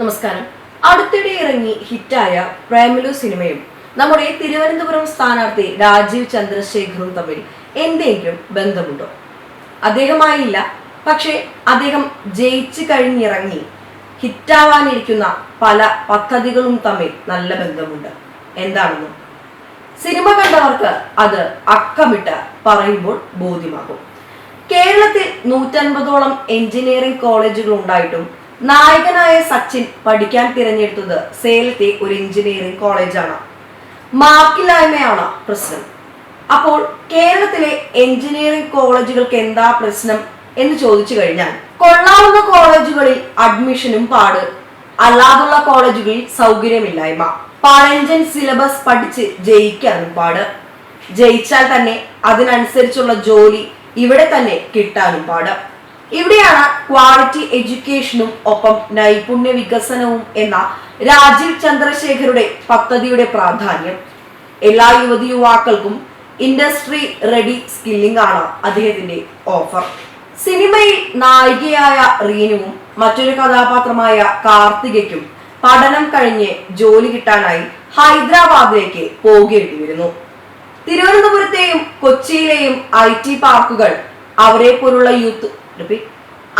നമസ്കാരം. അടുത്തിടെ ഇറങ്ങി ഹിറ്റായ പ്രേമലു സിനിമയും നമ്മുടെ തിരുവനന്തപുരം സ്ഥാനാർത്ഥി രാജീവ് ചന്ദ്രശേഖറും തമ്മിൽ എന്തെങ്കിലും ബന്ധമുണ്ടോ? അദ്ദേഹമായില്ല പക്ഷേ അദ്ദേഹം ജയിച്ചു കഴിഞ്ഞിറങ്ങി ഹിറ്റാവാനിരിക്കുന്ന പല പദ്ധതികളും തമ്മിൽ നല്ല ബന്ധമുണ്ട്. എന്താണെന്നും? സിനിമ കണ്ടവർക്ക് അത് അക്കമിട്ട് പറയുമ്പോൾ ബോധ്യമാകും. കേരളത്തിൽ നൂറ്റൻപതോളം എഞ്ചിനീയറിംഗ് കോളേജുകൾ ഉണ്ടായിട്ടും നായകനായ സച്ചിൻ പഠിക്കാൻ തിരഞ്ഞെടുത്തത് സേലത്തെ ഒരു എഞ്ചിനീയറിംഗ് കോളേജാണ്. മാർക്കില്ലായ്മയാണ് പ്രശ്നം. അപ്പോൾ കേരളത്തിലെ എഞ്ചിനീയറിംഗ് കോളേജുകൾക്ക് എന്താ പ്രശ്നം എന്ന് ചോദിച്ചു കഴിഞ്ഞാൽ കൊള്ളാവുന്ന കോളേജുകളിൽ അഡ്മിഷനും പാട് അല്ലാതുള്ള കോളേജുകളിൽ സൗകര്യമില്ലായ്മ പഴഞ്ചൻ സിലബസ് പഠിച്ച് ജയിക്കാനും പാട്. ജയിച്ചാൽ തന്നെ അതിനനുസരിച്ചുള്ള ജോലി ഇവിടെ തന്നെ കിട്ടാനും പാട്. ഇവിടെയാണ് ക്വാളിറ്റി എഡ്യൂക്കേഷനും ഒപ്പം നൈപുണ്യ വികസനവും എന്ന രാജീവ് ചന്ദ്രശേഖരുടെ പദ്ധതിയുടെ പ്രാധാന്യം. എല്ലാ യുവതി യുവാക്കൾക്കും ഇൻഡസ്ട്രി റെഡി സ്കില്ലിംഗ് ആണ് അദ്ദേഹത്തിന്റെ ഓഫർ സിനിമയിൽ നായികയായ റീനുവും മറ്റൊരു കഥാപാത്രമായ കാർത്തികയ്ക്കും പഠനം കഴിഞ്ഞ് ജോലി കിട്ടാനായി ഹൈദരാബാദിലേക്ക് പോകേണ്ടി വരുന്നു. തിരുവനന്തപുരത്തെയും കൊച്ചിയിലെയും ഐ ടി പാർക്കുകൾ അവരെ പോലുള്ള യൂത്ത്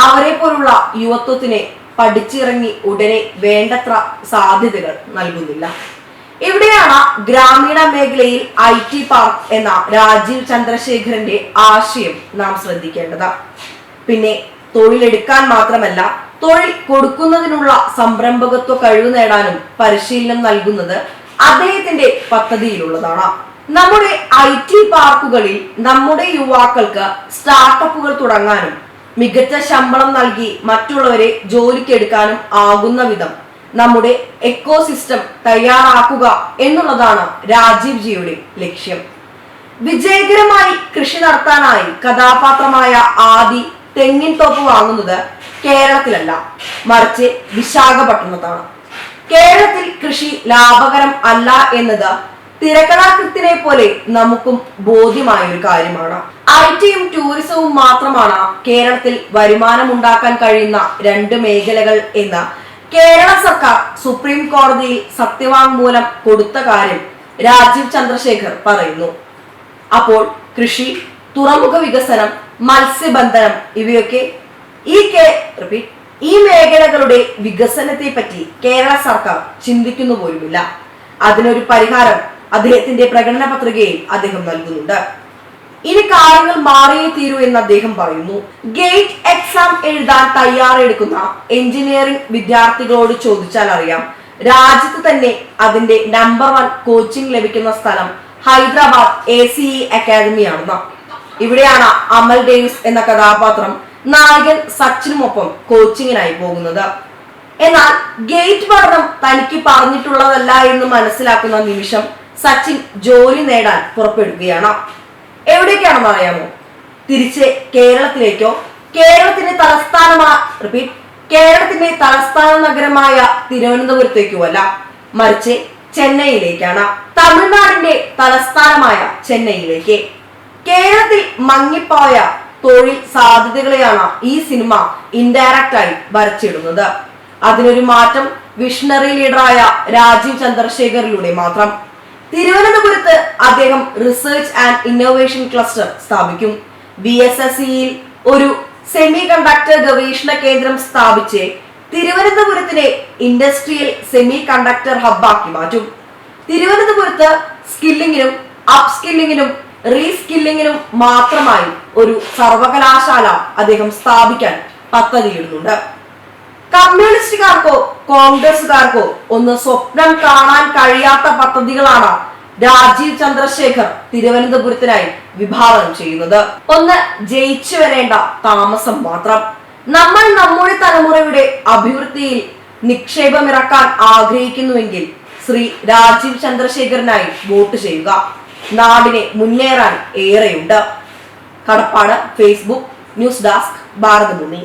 അവരെ പോലുള്ള യുവത്വത്തിനെ പഠിച്ചിറങ്ങി ഉടനെ വേണ്ടത്ര സാധ്യതകൾ നൽകുന്നില്ല. ഇവിടെയാണ് ഗ്രാമീണ മേഖലയിൽ ഐ ടി പാർക്ക് എന്ന രാജീവ് ചന്ദ്രശേഖരന്റെ ആശയം നാം ശ്രദ്ധിക്കേണ്ടത്. പിന്നെ തൊഴിലെടുക്കാൻ മാത്രമല്ല തൊഴിൽ കൊടുക്കുന്നതിനുള്ള സംരംഭകത്വ കഴിവ് നേടാനും പരിശീലനം നൽകുന്നത് അദ്ദേഹത്തിന്റെ പദ്ധതിയിലുള്ളതാണ്. നമ്മുടെ ഐ ടി പാർക്കുകളിൽ നമ്മുടെ യുവാക്കൾക്ക് സ്റ്റാർട്ടപ്പുകൾ തുടങ്ങാനും മികച്ച ശമ്പളം നൽകി മറ്റുള്ളവരെ ജോലിക്കെടുക്കാനും ആകുന്ന വിധം നമ്മുടെ എക്കോസിസ്റ്റം തയ്യാറാക്കുക എന്നുള്ളതാണ് രാജീവ് ജിയുടെ ലക്ഷ്യം. വിജയകരമായി കൃഷി നടത്താനായി കഥാപാത്രമായ ആദി തെങ്ങിൻ തോപ്പ് വാങ്ങുന്നത് കേരളത്തിലല്ല മറിച്ച് വിശാഖപട്ടണത്താണ്. കേരളത്തിൽ കൃഷി ലാഭകരം അല്ല എന്നത് തിരക്കഥാകൃത്തിനെ പോലെ നമുക്കും ബോധ്യമായ ഒരു കാര്യമാണ് ഐ ടിയും ടൂറിസവും മാത്രമാണ് കേരളത്തിൽ വരുമാനമുണ്ടാക്കാൻ കഴിയുന്ന രണ്ട് മേഖലകൾ എന്ന് കേരള സർക്കാർ സുപ്രീം കോടതിയിൽ സത്യവാങ്മൂലം കൊടുത്ത കാര്യം രാജീവ് ചന്ദ്രശേഖർ പറയുന്നു. അപ്പോൾ കൃഷി തുറമുഖ വികസനം മത്സ്യബന്ധനം ഇവയൊക്കെ ഈ കേ റിപ്പീറ്റ് ഈ മേഖലകളുടെ വികസനത്തെ പറ്റി കേരള സർക്കാർ ചിന്തിക്കുന്നു പോലുമില്ല. അതിനൊരു പരിഹാരം അദ്ദേഹത്തിന്റെ പ്രകടന പത്രികയിൽ അദ്ദേഹം നൽകുന്നുണ്ട്. ഇനി കാര്യങ്ങൾ മാറിയേ തീരൂ എന്ന് അദ്ദേഹം പറയുന്നു. ഗേറ്റ് എക്സാം എഴുതാൻ തയ്യാറെടുക്കുന്ന എഞ്ചിനീയറിംഗ് വിദ്യാർത്ഥികളോട് ചോദിച്ചാൽ അറിയാം രാജ്യത്ത് തന്നെ അതിന്റെ നമ്പർ വൺ കോച്ചിങ് ലഭിക്കുന്ന സ്ഥലം ഹൈദരാബാദ് എ സി ഇ അക്കാദമിയാണെന്ന് ഇവിടെയാണ് അമൽ ഡേവിസ് എന്ന കഥാപാത്രം നായകൻ സച്ചിനുമൊപ്പം കോച്ചിങ്ങിനായി പോകുന്നത്. എന്നാൽ ഗേറ്റ് പഠനം തനിക്ക് പറഞ്ഞിട്ടുള്ളതല്ല എന്ന് മനസ്സിലാക്കുന്ന നിമിഷം സച്ചിൻ ജോലി നേടാൻ പുറപ്പെടുകയാണ്. എവിടേക്കാണെന്ന് അറിയാമോ? തിരിച്ച് കേരളത്തിലേക്കോ കേരളത്തിന്റെ തലസ്ഥാനമാ റിപ്പീറ്റ് കേരളത്തിന്റെ തലസ്ഥാന നഗരമായ തിരുവനന്തപുരത്തേക്കോ അല്ല മറിച്ച് ചെന്നൈയിലേക്കാണ്. തമിഴ്നാടിന്റെ തലസ്ഥാനമായ ചെന്നൈയിലേക്ക്. കേരളത്തിൽ മങ്ങിപ്പോയ തൊഴിൽ സാധ്യതകളെയാണ് ഈ സിനിമ ഇൻഡയറക്റ്റ് ആയി വരച്ചിടുന്നത്. അതിനൊരു മാറ്റം വിഷണറി ലീഡറായ രാജീവ് ചന്ദ്രശേഖറിലൂടെ മാത്രം. തിരുവനന്തപുരത്ത് അദ്ദേഹം റിസർച്ച് ആൻഡ് ഇന്നോവേഷൻ ക്ലസ്റ്റർ സ്ഥാപിക്കും. ബി എസ് എസ് സിയിൽ ഒരു സെമി കണ്ടക്ടർ ഗവേഷണ കേന്ദ്രം സ്ഥാപിച്ച് തിരുവനന്തപുരത്തിനെ ഇൻഡസ്ട്രിയൽ സെമി കണ്ടക്ടർ ഹബ്ബാക്കി മാറ്റും. തിരുവനന്തപുരത്ത് സ്കില്ലിങ്ങിനും അപ് സ്കില്ലിങ്ങിനും റീസ്കില്ലിങ്ങിനും മാത്രമായി ഒരു സർവകലാശാല അദ്ദേഹം സ്ഥാപിക്കാൻ പദ്ധതിയിടുന്നുണ്ട്. കമ്മ്യൂണിസ്റ്റുകാർക്കോ കോൺഗ്രസുകാർക്കോ ഒന്ന് സ്വപ്നം കാണാൻ കഴിയാത്ത പദ്ധതികളാണ് രാജീവ് ചന്ദ്രശേഖർ തിരുവനന്തപുരത്തിനായി വിഭാവനം ചെയ്യുന്നത്. ഒന്ന് ജയിച്ചു വരേണ്ട താമസം മാത്രം. നമ്മൾ നമ്മുടെ തലമുറയുടെ അഭിവൃദ്ധിയിൽ നിക്ഷേപമിറക്കാൻ ആഗ്രഹിക്കുന്നുവെങ്കിൽ ശ്രീ രാജീവ് ചന്ദ്രശേഖരനായി വോട്ട് ചെയ്യുക. നാടിനെ മുന്നേറാൻ ഏറെയുണ്ട്. കടപ്പാട് ഫേസ്ബുക്ക് ന്യൂസ് ഡെസ്ക് ഭാരതഭൂമി.